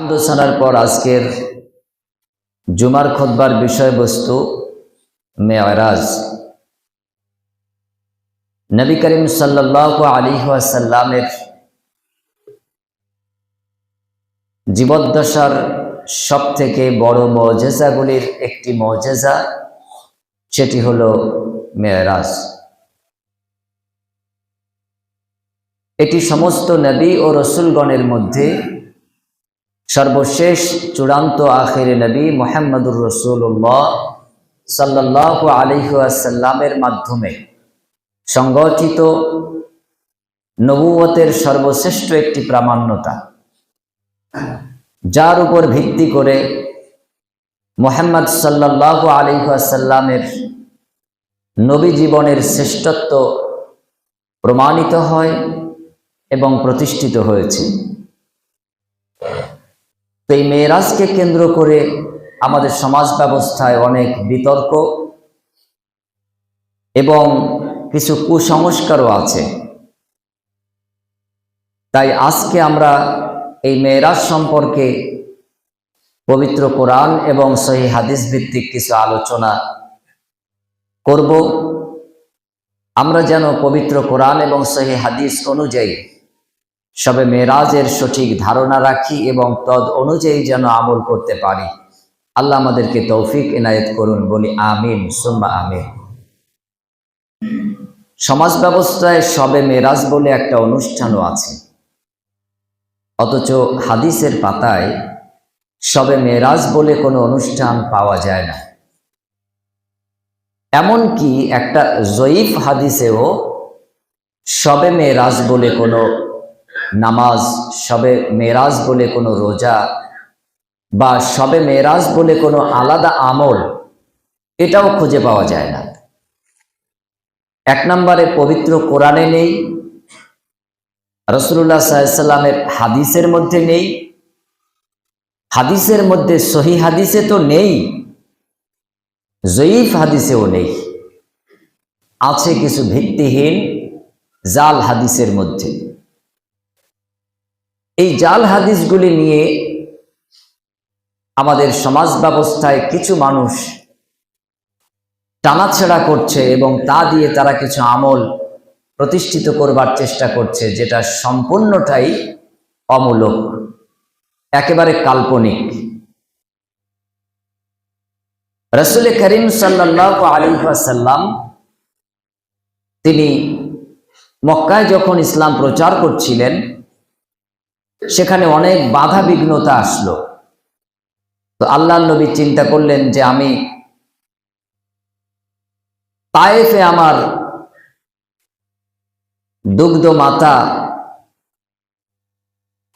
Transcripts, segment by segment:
আলোচনার পর আজকের জুমার খোদবার বিষয়বস্তু মেয়রাজ। নবী করিম সাল্লাহ আলী সাল্লামের জীবদ্দশার সব থেকে বড় মজেজাগুলির একটি মজেজা, সেটি হল মেয়রাজ। এটি সমস্ত নবী ও রসুলগণের মধ্যে সর্বশেষ চূড়ান্ত আখের নবী মোহাম্মদুর রসুল্লাহ সাল্লাহ আলিহাসাল্লামের মাধ্যমে সংগঠিত নবুয়তের সর্বশ্রেষ্ঠ একটি প্রামাণ্যতা, যার উপর ভিত্তি করে মোহাম্মদ সাল্লাহ আলিহাসাল্লামের নবী জীবনের শ্রেষ্ঠত্ব প্রমাণিত হয় এবং প্রতিষ্ঠিত হয়েছে। এই মেয়েরাজকে কেন্দ্র করে আমাদের সমাজ ব্যবস্থায় অনেক বিতর্ক এবং কিছু কুসংস্কারও আছে। তাই আজকে আমরা এই মেয়েরাজ সম্পর্কে পবিত্র কোরআন এবং সহি হাদিস ভিত্তিক কিছু আলোচনা করব। আমরা যেন পবিত্র কোরআন এবং সহি হাদিস অনুযায়ী সবে মেরাজের সঠিক ধারণা রাখি এবং তদ অনুযায়ী যেন আমল করতে পারি। আল্লাহ আমাদেরকে তৌফিক এনায়েত করুন, বলি আমিন, সুম্মা আমিন। সমাজ ব্যবস্থায় সবে মেরাজ বলে একটা অনুষ্ঠানও আছে। অথচ হাদিসের পাতায় সবে মেরাজ বলে কোনো অনুষ্ঠান পাওয়া যায় না। এমনকি একটা জয়ীফ হাদিসেও সবে মেরাজ বলে কোনো নামাজ, সবে মেরাজ বলে কোনো রোজা বা সবে মেরাজ বলে কোনো আলাদা আমল, এটাও খুঁজে পাওয়া যায় না। এক নম্বরে পবিত্র কোরআনে নেই রসুল্লাহ সাল্লামের হাদিসের মধ্যে নেই, হাদিসের মধ্যে সহি হাদিসে তো নেই, জয়ীফ হাদিসেও নেই, আছে কিছু ভিত্তিহীন জাল হাদিসের মধ্যে। এই জাল হাদিসগুলি নিয়ে আমাদের সমাজ ব্যবস্থায় কিছু মানুষ টানাছেড়া করছে এবং তা দিয়ে তারা কিছু আমল প্রতিষ্ঠিত করবার চেষ্টা করছে, যেটা সম্পূর্ণটাই অমূলক, একেবারে কাল্পনিক। রসুল করিম সাল্লাহ আলিহাসাল্লাম তিনি মক্কায় যখন ইসলাম প্রচার করছিলেন সেখানে অনেক বাধা বিঘ্নতা আসলো। তো আল্লাহ নবী চিন্তা করলেন যে আমি তায়েফে আমার দুগ্ধ মাতা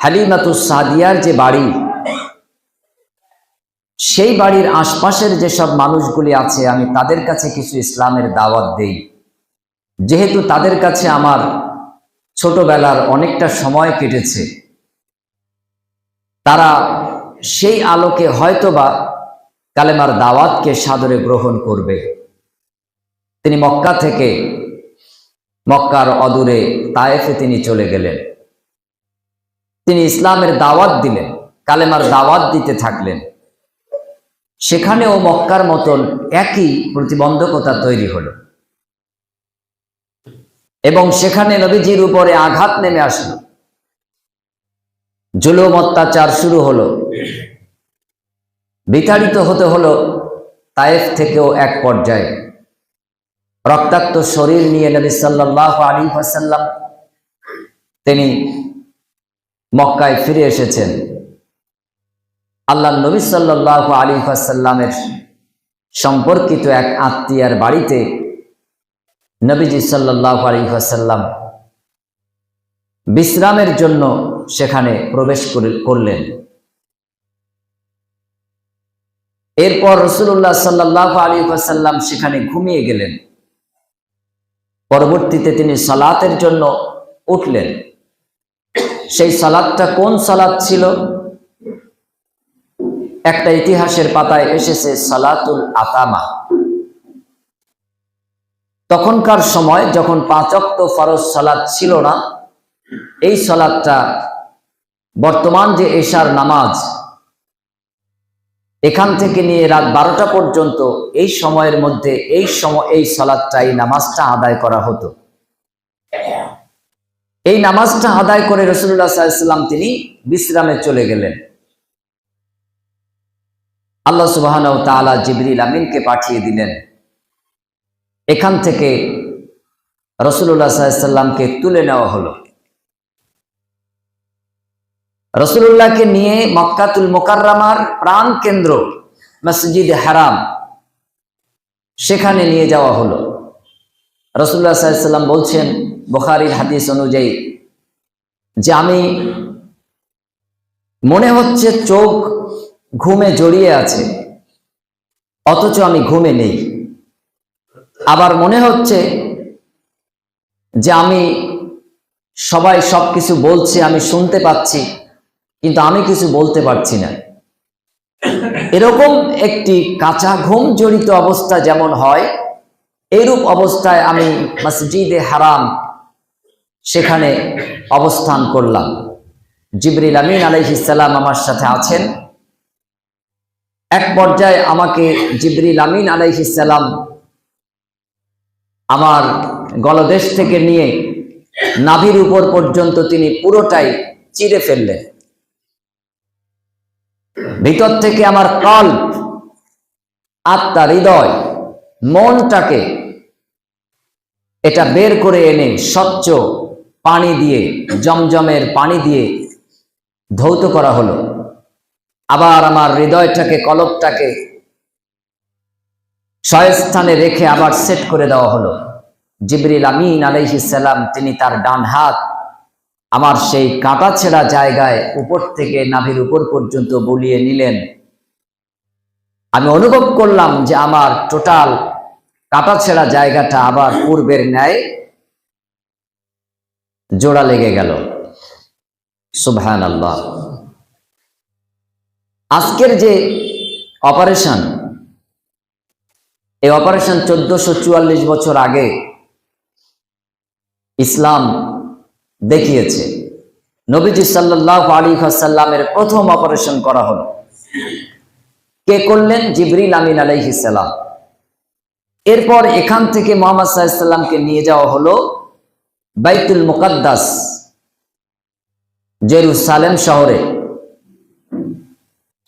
হালিমাতুস সাদিয়ার যে বাড়ি, সেই বাড়ির আশপাশের যেসব মানুষগুলি আছে, আমি তাদের কাছে কিছু ইসলামের দাওয়াত দেই। যেহেতু তাদের কাছে আমার ছোটবেলার অনেকটা সময় কেটেছে তারা সেই আলোকে হয়তোবা কালেমার দাওয়াতকে সাদরে গ্রহণ করবে। তিনি মক্কা থেকে মক্কার অদূরে তায়েফে তিনি চলে গেলেন। তিনি ইসলামের দাওয়াত দিলেন, কালেমার দাওয়াত দিতে থাকলেন। সেখানেও মক্কার মতন একই প্রতিবন্ধকতা তৈরি হলো। এবং সেখানে নবীজির উপরে আঘাত নেমে আসলো। জুলুম অত্যাচার শুরু হলো। বিতাড়িত হতে হলো তায়েফ থেকেও এক পর্যায়ে। রক্তাক্ত শরীর নিয়ে নবী সাল্লাহ আলী হাসাল্লাম তিনি মক্কায় ফিরে এসেছেন। আল্লাহ নবী সাল্লাহ আলী হাসাল্লামের সম্পর্কিত এক আত্মীয়ার বাড়িতে নবীজি সাল্লাহ আলী হাসাল্লাম বিশ্রামের জন্য সেখানে প্রবেশ করলেন। এরপর রসুল্লাহ সাল্লাহ আলী সাল্লাম সেখানে ঘুমিয়ে গেলেন। পরবর্তীতে তিনি সালাতের জন্য উঠলেন। সেই সালাদটা কোন সালাদ ছিল? একটা ইতিহাসের পাতায় এসেছে, সালাতুল আতামা। তখনকার সময় যখন পাঁচক্ত ফরজ সালাদ ছিল না, এই সালাদটা বর্তমান যে এশার নামাজ, এখান থেকে নিয়ে রাত বারোটা পর্যন্ত এই সময়ের মধ্যে এই সময়, এই সালাদটা এই নামাজটা আদায় করা হতো। এই নামাজটা আদায় করে রসুল্লাহ সাল্লাম তিনি বিশ্রামে চলে গেলেন। আল্লাহ সুবাহ তালা জিবরিল আমিনকে পাঠিয়ে দিলেন। এখান থেকে রসুল্লাহ সাল্লামকে তুলে নেওয়া হলো। রসুল্লাহকে নিয়ে মক্কাতুল মোকাররামার প্রাণ কেন্দ্র মসজিদ হারাম সেখানে নিয়ে যাওয়া হলো। রসুল্লাহ সাল্লাম বলছেন, বুখারির হাদিস অনুযায়ী, যে আমি, মনে হচ্ছে চোখ ঘুমে জড়িয়ে আছে, অথচ আমি ঘুমে নেই। আবার মনে হচ্ছে যে আমি সবাই সবকিছু বলছে, আমি শুনতে পাচ্ছি। কিন্তু আমি কিছু বলতে পারছি না। এরকম একটি কাঁচা ঘুম জড়িত অবস্থা যেমন হয় এইরূপ অবস্থায় আমি মসজিদে হারাম সেখানে অবস্থান করলাম। জিবরিল আমিন আলাইহিসাল্লাম আমার সাথে আছেন। এক পর্যায়ে আমাকে জিবরিল আমিন আলাইহিসাল্লাম আমার গলদেশ থেকে নিয়ে নাভির উপর পর্যন্ত তিনি পুরোটাই চিরে ফেললেন। ভিতর থেকে আমার কল্প আত্মা হৃদয়, মনটাকে এটা বের করে এনে স্বচ্ছ পানি দিয়ে, জমজমের পানি দিয়ে ধৌত করা হলো। আবার আমার হৃদয়টাকে, কলপটাকে স্বস্থানে রেখে আবার সেট করে দেওয়া হলো। জিবরিল আমিন আলাইহিসাল্লাম তিনি তার ডান হাত আমার সেই কাটা ছেঁড়া জায়গায় উপর থেকে নাভির উপর পর্যন্ত বলিয়ে নিলেন। আমি অনুভব করলাম যে আমার টোটাল কাটা ছেঁড়া জায়গাটা আবার পূর্বের ন্যায় জোড়া লেগে গেল। সুবহান আল্লাহ আজকের যে অপারেশন, এই অপারেশন চোদ্দশো বছর আগে ইসলাম দেখিয়েছে। নবীজি সাল্লাহ আলী সাল্লামের প্রথম অপারেশন করা হলো। কে করলেন? জিবরিল আমিন আলাইহিসাল্লাম এরপর এখান থেকে মোহাম্মদ সাল্লামকে নিয়ে যাওয়া হলো বাইতুল মুকাদ্দাস, জেরুসালেম শহরে।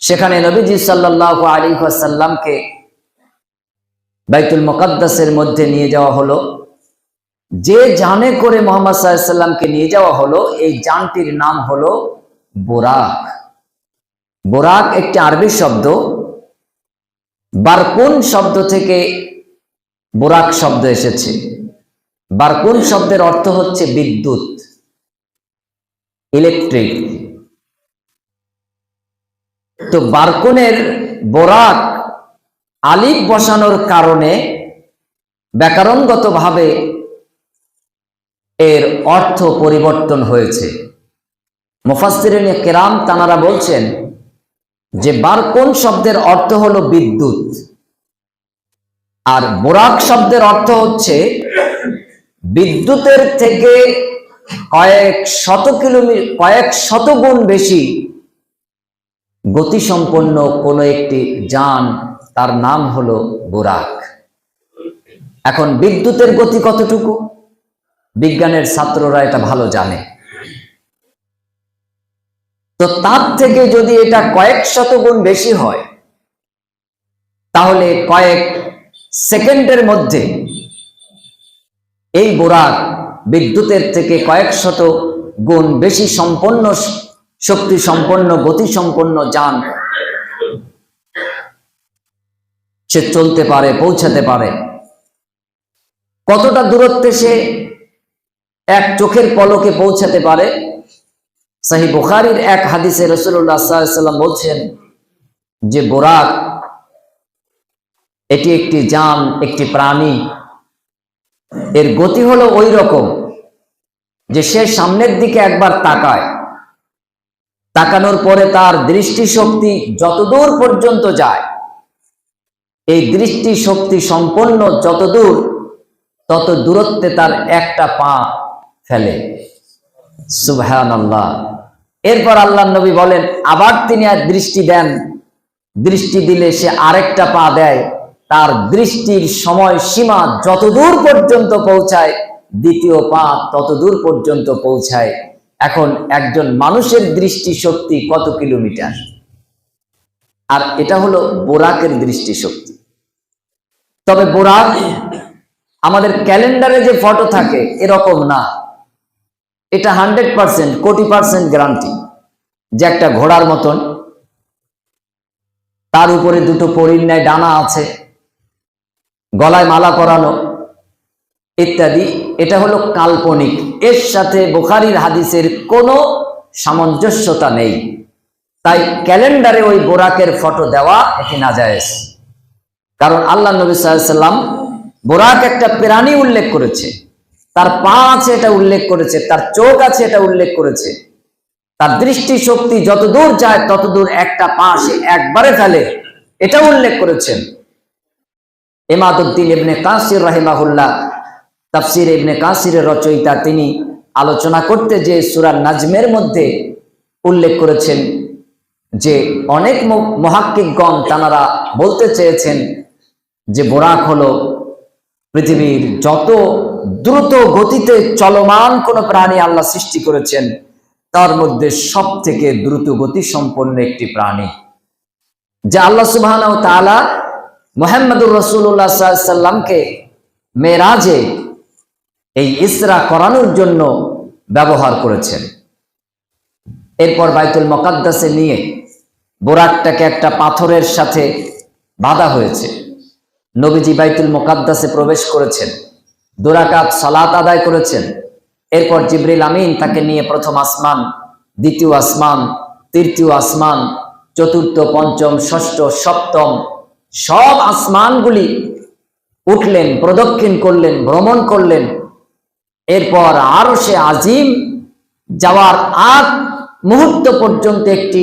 সেখানে নবীজি সাল্লাহ আলী সাল্লামকে বাইতুল মুকাদ্দাসের মধ্যে নিয়ে যাওয়া হলো। যে জানে করে মোহাম্মদ সাল্লামকে নিয়ে যাওয়া হলো, এই যানটির নাম হলো বোরাক। বোরাক একটি আরবি শব্দ। বারকুন শব্দ থেকে বোরাক শব্দ এসেছে। বারকুন শব্দের অর্থ হচ্ছে বিদ্যুৎ, ইলেকট্রিক। তো বারকুনের বোরাক আলিফ বসানোর কারণে ব্যাকরণগতভাবে এর অর্থ পরিবর্তন হয়েছে। মুফাসসিরিনে কেরাম তানারা বলছেন যে বারকোন শব্দের অর্থ হলো বিদ্যুৎ, আর বোরাক শব্দের অর্থ হচ্ছে বিদ্যুতের থেকে কয়েক শত কিলোমিটার কয়েক শত গুণ বেশি গতিসম্পন্ন কোনো একটি যান, তার নাম হলো বোরাক। এখন বিদ্যুতের গতি কতটুকু? বিজ্ঞানের ছাত্ররা এটা ভালো জানে। তো তার থেকে যদি এটা কয়েক শত গুণ বেশি হয়, তাহলে কয়েক সেকেন্ডের মধ্যে এই বোরাক বিদ্যুতের থেকে কয়েক শত গুণ বেশি সম্পন্ন শক্তি সম্পন্ন গতি সম্পন্ন যান সে চলতে পারে, পৌঁছাতে পারে। কতটা দূরত্বে সে এক চোখের পলকে পৌঁছাতে পারে। সাহি বুখারির এক হাদিসে রসুল্লাহ সাল্লাম বলছেন যে, বোরাক এটি একটি যান একটি প্রাণী। এর গতি হলো ওই রকম যে, সে সামনের দিকে একবার তাকায়। তাকানোর পরে তার দৃষ্টিশক্তি যতদূর পর্যন্ত যায়, এই দৃষ্টি শক্তি সম্পন্ন যতদূর, তত দূরত্বে তার একটা পা ফেলে। সুবহান আল্লাহ এরপর আল্লাহ নবী বলেন, আবার তিনি আর দৃষ্টি দেন। দৃষ্টি দিলে সে আরেকটা পা দেয়। তার দৃষ্টির সময় সীমা যতদূর পর্যন্ত পৌঁছায়, দ্বিতীয় পা ততদূর পর্যন্ত পৌঁছায়। এখন একজন মানুষের দৃষ্টি শক্তি কত কিলোমিটার? আর এটা হলো বোরাকের দৃষ্টি শক্তি। তবে বোরাক, আমাদের ক্যালেন্ডারে যে ফটো থাকে, এরকম না। এটা হান্ড্রেড পার্সেন্ট, কোটি পার্সেন্ট গ্যারান্টি যে একটা ঘোড়ার মতন। তার উপরে দুটো পরির ন্যায় ডানা আছে, গলায় মালা পরানো ইত্যাদি। এটা হলো কাল্পনিক। এর সাথে বোখারির হাদিসের কোনো সামঞ্জস্যতা নেই। তাই ক্যালেন্ডারে ওই বোরাকের ফটো দেওয়া এটি না যায় কারণ আল্লাহ নবী সাল্লাম বোরাক একটা প্রাণী উল্লেখ করেছে। তার পা আছে এটা উল্লেখ করেছে, তার চোখ আছে এটা উল্লেখ করেছে। তার দৃষ্টি শক্তি যতদূর যায় ততদূর একটা পা সে একবারে ফেলে, এটা উল্লেখ করেছেন এমাদুদ্দিন ইবনে কাসির রাহিমাহুল্লাহ, তাফসির ইবনে কাসিরের রচয়িতা, তিনি আলোচনা করতে যে সুরার নাজমের মধ্যে উল্লেখ করেছেন যে, অনেক মহাক্কিকগণ তানারা বলতে চেয়েছেন যে, বোরাক হলো পৃথিবীর যত দ্রুত গতিতে চলমান কোন প্রাণী আল্লাহ সৃষ্টি করেছেন, তার মধ্যে সব থেকে দ্রুত গতি সম্পন্ন একটি প্রাণী। যা আল্লাহ সুবাহ মোহাম্মদুর রসুল্লাহ সাল্লামকে এই ইসরা করানোর জন্য ব্যবহার করেছেন। এরপর বাইতুল মকাদ্দাসে নিয়ে বোরাকটাকে একটা পাথরের সাথে বাধা হয়েছে। নবীজি বাইতুল মোকাদ্দাসে প্রবেশ করেছেন। দুরাকাত সালাত আদায় করেছেন। এরপর জিবরিল আমিন তাকে নিয়ে প্রথম আসমান, দ্বিতীয় আসমান, তৃতীয় আসমান, চতুর্থ, পঞ্চম, ষষ্ঠ, সপ্তম সব আসমানগুলি উঠলেন, প্রদক্ষিণ করলেন, ভ্রমণ করলেন। এরপর আরও সে আজিম যাওয়ার আগ মুহূর্ত পর্যন্ত একটি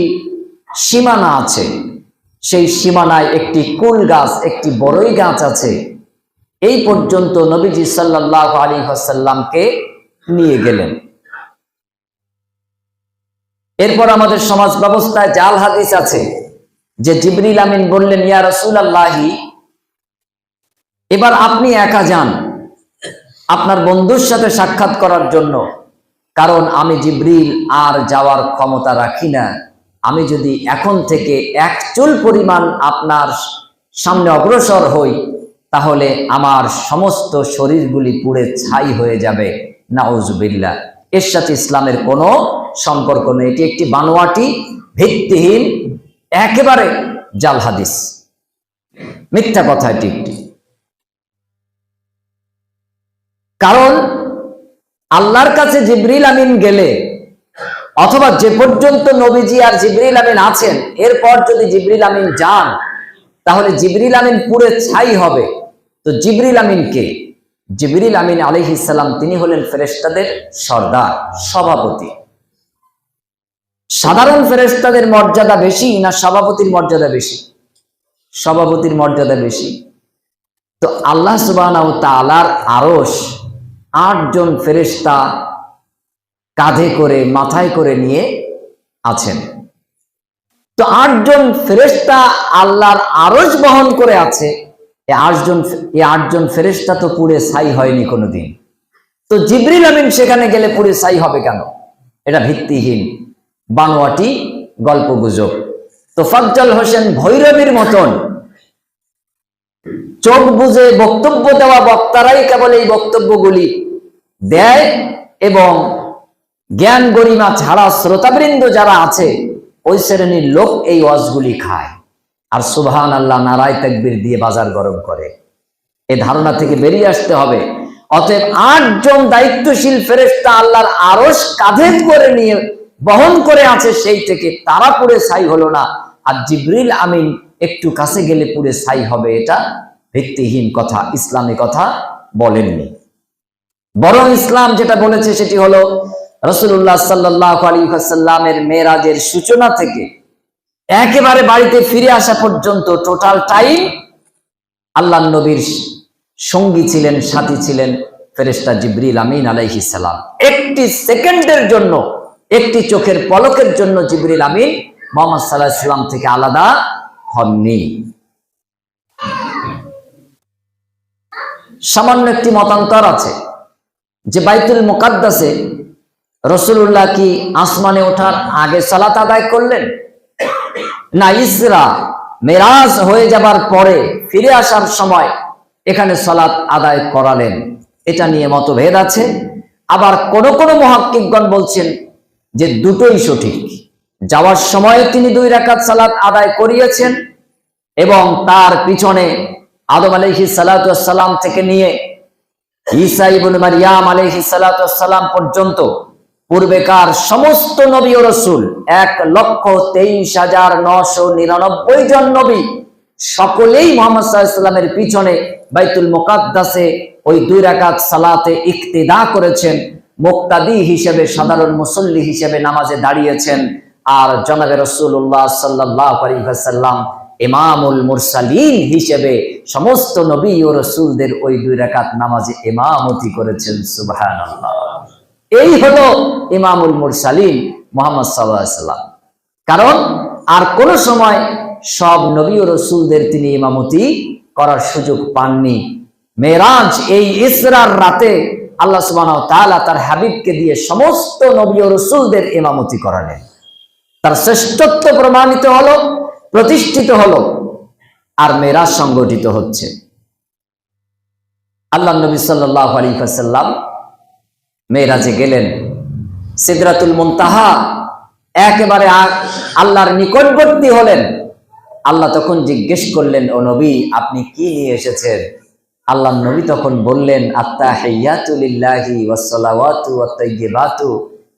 সীমানা আছে। সেই সীমানায় একটি কুল গাছ, একটি বড়ই গাছ আছে। এই পর্যন্ত নবীজি সাল্লাহ আলী হাসাল্লামকে নিয়ে গেলেন। এরপর আমাদের সমাজ ব্যবস্থায় জাল হাদিস আছে, যে জিবরিল আমিন বললেন, ইয়া রসুল আল্লাহি এবার আপনি একা যান আপনার বন্ধুর সাথে সাক্ষাৎ করার জন্য। কারণ আমি জিবরিল আর যাওয়ার ক্ষমতা রাখি না। আমি যদি এখন থেকে এক চুল পরিমাণ আপনার সামনে অগ্রসর হই তাহলে আমার সমস্ত শরীরগুলি পুড়ে ছাই হয়ে যাবে। নাউজুবিল্লা এর সাথে ইসলামের কোনো সম্পর্ক নেই। এটি একটি বানোয়াটি, ভিত্তিহীন, একেবারে জাল হাদিস। মিথ্যা কথা এটি। একটি কারণ আল্লাহর কাছে জিবরিল আমিন গেলে, অথবা যে পর্যন্ত নবীজি আর জিবরিল আমিন আছেন, এরপর যদি জিবরিল আমিন যান, তাহলে জিবরিল আমিন পুরে ছাই হবে। তো জিবরিল আমিন কে? জিবরিল আমিন আলহিসাল্লাম তিনি হলেন ফেরেস্তাদের সর্দার, সভাপতি। সাধারণ ফেরেস্তাদের মর্যাদা বেশি না সভাপতির মর্যাদা বেশি? সভাপতির মর্যাদা বেশি। তো আল্লাহ সুবাহ তালার আরস আটজন ফেরেস্তা কাঁধে করে, মাথায় করে নিয়ে আছেন। তো আটজন ফেরেস্তা আল্লাহর আরজ বহন করে আছে। এই আটজন এই আটজন ফেরেস্তা তো পুড়ে ছাই হয়নি কোনোদিন। তো জিবরিল আমিন সেখানে গেলে পুড়ে ছাই হবে কেন? এটা ভিত্তিহীন। বানোয়াটি গল্প গুজব তো ফজ্জল হোসেন ভৈরবীর মতন চোখ বুঝে বক্তব্য দেওয়া বক্তারাই কেবল এই বক্তব্যগুলি দেয় এবং জ্ঞান গরিমা ছাড়া শ্রোতাবৃন্দ যারা আছে, ওই শ্রেণির লোক এই ওয়াজগুলি খায়। আর সুবহান আল্লাহ নারায় তাকবির দিয়ে বাজার গরম করে। এ ধারণা থেকে বেরিয়ে আসতে হবে। অতএব আটজন দায়িত্বশীল ফেরেস্তা আল্লাহর আরস কাঁধে করে নিয়ে বহন করে আছে, সেই থেকে তারা পুরে ছাই হলো না। আর জিবরিল আমিন একটু কাছে গেলে পুরে ছাই হবে, এটা ভিত্তিহীন কথা, ইসলামী কথা বলেননি। বরং ইসলাম যেটা বলেছে সেটি হলো রসুল্লাহ সাল্লাহ আলী সাল্লামের মেয়েরাজের সূচনা থেকে একেবারে বাড়িতে ফিরে আসা পর্যন্ত টোটাল টাইম আল্লাহ নবীর সঙ্গী ছিলেন, সাথী ছিলেন ফেরেস্তা জিবরিল আমিন আলাইহিসাল্লাম একটি সেকেন্ডের জন্য, একটি চোখের পলকের জন্য জিবরিল আমিন মোহাম্মদ সাল্লাহ সাল্লাম থেকে আলাদা হননি। সামান্য একটি মতান্তর আছে যে বাইতুল মোকাদ্দাসে রসুল্লাহ কি আসমানে ওঠার আগে সালাত আদায় করলেন? না ইসরা, মেরাজ হয়ে যাবার পরে ফিরে আসার সময় এখানে সালাত আদায় করালেন। এটা নিয়ে মতভেদ আছে। আবার কোন কোন মহাক্কিকগণ বলছেন যে দুটোই সঠিক। যাওয়ার সময় তিনি দুই রাকাত সালাত আদায় করিয়েছেন এবং তার পিছনে আদম আলহি সালাম থেকে নিয়ে ঈসা ইবনে মারিয়াম আলাইহি সালাম পর্যন্ত পূর্বেকার সমস্ত নবী ও রসুল, এক লক্ষ তেইশ হাজার নশো নিরানব্বই জন নবী, সকলেই মোহাম্মদ সাল্লামের পিছনে বাইতুল মোকাদ্দাসে ওই দুই রাকাত সালাতে ইকতিদা করেছেন, মুক্তাদি হিসেবে, সাধারণ মুসল্লি হিসেবে নামাজে দাঁড়িয়েছেন। আর জনাবে রসুল্লাহ সাল্লাহ আলিহাসাল্লাম ইমামুল মুরসালিন হিসেবে সমস্ত নবী ও রসুলদের ওই দুই রাকাত নামাজে ইমামতি করেছেন সুবাহান এই হলো ইমামুল মুরসালিন মোহাম্মদ সাল্লাম কারণ আর কোন সময় সব নবী ও রসুলদের তিনি ইমামতি করার সুযোগ পাননি। মেরাজ এই ইসরার রাতে আল্লাহ সুবাহ তার হাবিবকে দিয়ে সমস্ত নবী ও রসুলদের ইমামতি করালেন। তার শ্রেষ্ঠত্ব প্রমাণিত হলো, প্রতিষ্ঠিত হলো, আর মেরাজ সংগঠিত হচ্ছে। আল্লাহ নবী সাল্লাহ আলী সাল্লাম মেয়েরাজে গেলেন, সিদরাতুল মুনতাহা একেবারে আল্লাহর নিকটবর্তী হলেন। আল্লাহ তখন জিজ্ঞেস করলেন, ও নবী, আপনি কি নিয়ে এসেছেন? আল্লাহ নবী তখন বললেন আত্মা হেয়াতুলিল্লাহি ওয়াসসালাওয়াতু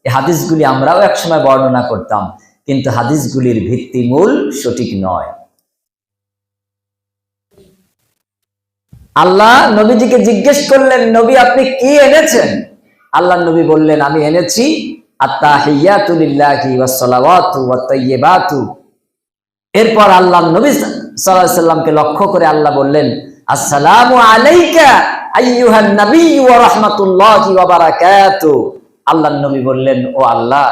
এই হাদিসগুলি আমরাও একসময় বর্ণনা করতাম, কিন্তু হাদিসগুলির ভিত্তিমূল সঠিক নয়। আল্লাহ নবীজিকে জিজ্ঞেস করলেন, নবী, আপনি কি এনেছেন? আল্লাহ নবী বললেন, আমি এনেছি এরপর আল্লাহ নবী সাল্লামকে লক্ষ্য করে আল্লাহ বললেন, আসসালাম আল্লাহ নবী বললেন, ও আল্লাহ,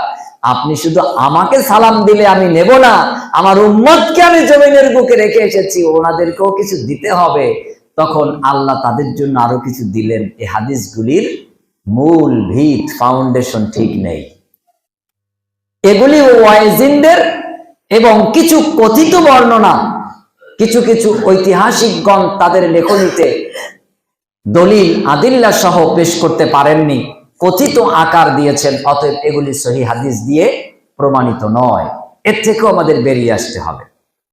আপনি শুধু আমাকে সালাম দিলে আমি নেব না, আমার উম্মতকে আমি জমিনের বুকে রেখে এসেছি, ওনাদেরকেও কিছু দিতে হবে। তখন আল্লাহ তাদের জন্য আরও কিছু দিলেন। এই হাদিসগুলির মূল ভিত ফাউন্ডেশন ঠিক নেই। এগুলি ওয়াইজিনদের এবং কিছু কথিত বর্ণনা, কিছু কিছু ঐতিহাসিকগণ তাদের লেখনীতে দলিল আদিল্লা সহ পেশ করতে পারেননি, কথিত আকার দিয়েছেন, অতএব এগুলি সহি হাদিস দিয়ে প্রমাণিত নয়। এর থেকেও আমাদের বেরিয়ে আসতে হবে।